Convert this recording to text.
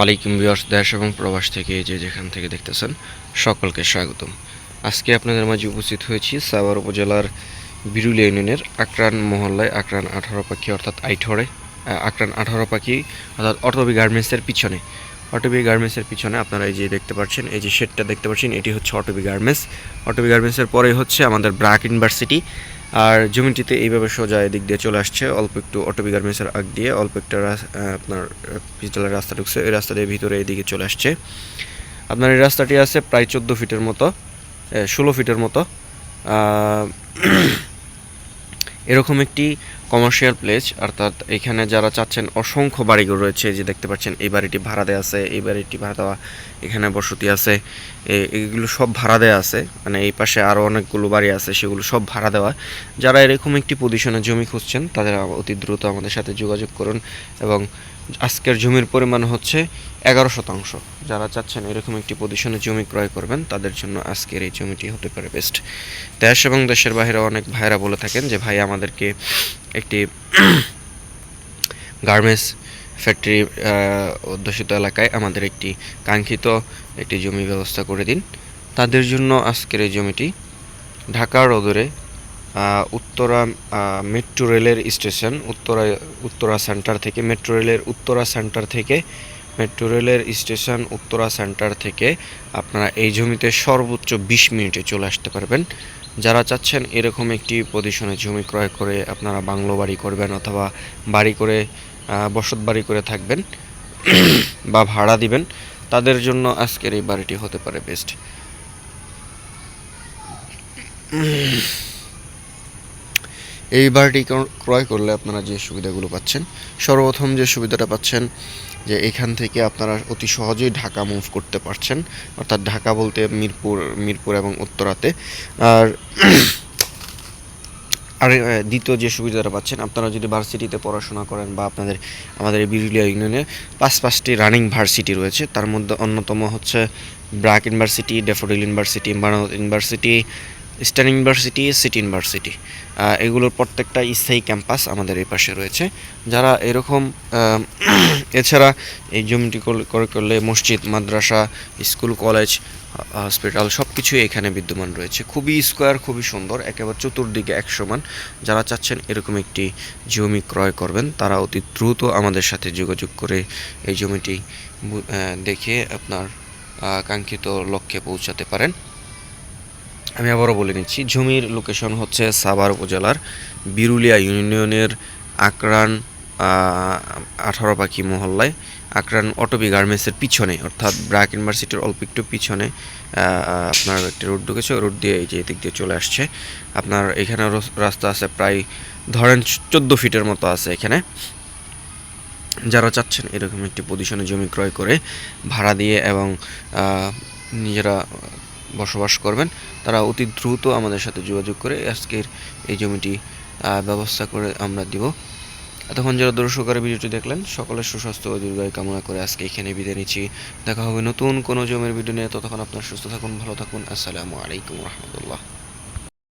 আলাইকুম বিয়ার্স দেশ এবং প্রবাস থেকে যে যেখান থেকে দেখতেছেন, সকলকে স্বাগতম। আজকে আপনাদের মাঝে উপস্থিত হয়েছি সাভার উপজেলার বিরুলিয়া ইউনিয়নের আকরান মহল্লায়, আকরান আঠারো পাখি, অর্থাৎ আইঠরে আকরান আঠারো পাখি, অর্থাৎ অটোবি গার্মেন্টসের পিছনে। অটোবি গার্মেন্টসের পিছনে আপনারা এই যে দেখতে পাচ্ছেন, এই যে শেডটা দেখতে পাচ্ছেন, এটি হচ্ছে অটোবি গার্মেন্টস। অটোবি গার্মেন্টসের পরে হচ্ছে আমাদের ব্রাক ইউনিভার্সিটি। আর জমিটিতে এইভাবে সোজা এদিক দিয়ে চলে আসছে, অল্প একটু অটোবি গার্মেন্টসের আগ দিয়ে অল্প একটা আপনার পিছতলার রাস্তা ঢুকছে ওই রাস্তা দিয়ে ভিতরে এদিকে চলে আসছে। আপনার এই রাস্তাটি আছে প্রায় চোদ্দ ফিটের মতো ষোলো ফিটের মতো। এরকম একটি কমার্শিয়াল প্লেস অর্থাৎ এখানে যারা চাচ্ছেন অসংখ্য বাড়িগুলো রয়েছে যে দেখতে পাচ্ছেন, এই বাড়িটি ভাড়া দেওয়া আছে, এই বাড়িটি ভাড়া দেওয়া এখানে বসতি আছে এগুলো সব ভাড়া দেওয়া আছে মানে এই পাশে আরও অনেকগুলো বাড়ি আছে, সেগুলো সব ভাড়া দেওয়া। যারা এরকম একটি পজিশনে জমি খুঁজছেন, তাদের অতি দ্রুত আমাদের সাথে যোগাযোগ করুন এবং আজকের জমির পরিমাণ হচ্ছে এগারো শতাংশ। যারা চাচ্ছেন এরকম একটি পজিশনে জমি ক্রয় করবেন তাদের জন্য আজকের এই জমিটি হতে পারে বেস্ট দেশ এবং দেশের বাইরে অনেক ভাইরা বলে থাকেন যে ভাই আমাদেরকে একটি গার্মেন্টস ফ্যাক্টরি অধ্যুষিত এলাকায় আমাদের একটি কাঙ্ক্ষিত একটি জমি ব্যবস্থা করে দিন। তাদের জন্য আজকের এই জমিটি ঢাকার আহ, উত্তরা মেট্রো রেলের স্টেশন, উত্তরা উত্তরা সেন্টার থেকে, মেট্রো রেলের উত্তরা সেন্টার থেকে, মেট্রো রেলের স্টেশন উত্তরা সেন্টার থেকে আপনারা এই জমিতে সর্বোচ্চ বিশ মিনিটে চলে আসতে পারবেন। যারা চাচ্ছেন এরকম একটি পজিশনে জমি ক্রয় করে আপনারা বাংলো বাড়ি করবেন অথবা বাড়ি করে বসত বাড়ি করে থাকবেন বা ভাড়া দিবেন, তাদের জন্য আজকের এই বাড়িটি হতে পারে বেস্ট এই বাড়িটি ক্র- ক্রয় করলে আপনারা যে সুবিধাগুলো পাচ্ছেন, সর্বপ্রথম যে সুবিধাটা পাচ্ছেন যে এখান থেকে আপনারা অতি সহজেই ঢাকা মুভ করতে পারছেন, অর্থাৎ ঢাকা বলতে মিরপুর মিরপুর এবং উত্তরাতে। আর আর দ্বিতীয় যে সুবিধাটা পাচ্ছেন, আপনারা যদি ভার্সিটিতে পড়াশোনা করেন বা আপনাদের, আমাদের বিরুলিয়া ইউনিয়নে পাঁচ পাঁচটি রানিং ভার্সিটি রয়েছে, তার মধ্যে অন্যতম হচ্ছে BRAC university Daffodil university বারানত university Eastern university City university এগুলোর প্রত্যেকটা স্থায়ী ক্যাম্পাস আমাদের এই পাশে রয়েছে। যারা এরকম এছাড়া এই জমিটি কর- করে করলে মসজিদ, মাদ্রাসা, স্কুল, কলেজ, হসপিটাল সব কিছুই এখানে বিদ্যমান রয়েছে। খুবই স্কোয়ার, খুবই সুন্দর, একেবারে চতুর্দিকে এক সমান যারা চাচ্ছেন এরকম একটি জমি ক্রয় করবেন, তারা অতি দ্রুত আমাদের সাথে যোগাযোগ করে এই জমিটি দেখে আপনার কাঙ্ক্ষিত লক্ষ্যে পৌঁছাতে পারেন। আমি আবারও বলে নিচ্ছি জমির লোকেশন হচ্ছে সাভার উপজেলার বিরুলিয়া ইউনিয়নের আকরান আঠারো পাখি মহল্লায়। আকরান অটোবি গার্মেন্টসের পিছনে, অর্থাৎ ব্র্যাক ইউনিভার্সিটির অল্প একটু পিছনে আপনার একটি রোড ঢুকেছে রোড দিয়ে এই যে এদিক দিয়ে চলে আসছে। আপনার এখানে রাস্তা আছে প্রায় ধরেন চোদ্দ ফিটের মতো আছে এখানে। যারা চাচ্ছেন এরকম একটি পজিশনে জমি ক্রয় করে ভাড়া দিয়ে এবং নিজেরা বসবাস করবেন, তারা অতি দ্রুত আমাদের সাথে যোগাযোগ করে আজকের এই জমিটি ব্যবস্থা করে আমরা দিব। এতক্ষণ যারা দর্শকের ভিডিওটি দেখলেন, সকলের সুস্বাস্থ্য ও দীর্ঘায়ু কামনা করে আজকে এখানে বিদায় নিচ্ছি। দেখা হবে নতুন কোনো জমির ভিডিও নিয়ে। ততক্ষণ আপনার সুস্থ থাকুন, ভালো থাকুন। আসসালামু আলাইকুম রহমতুল্লাহ।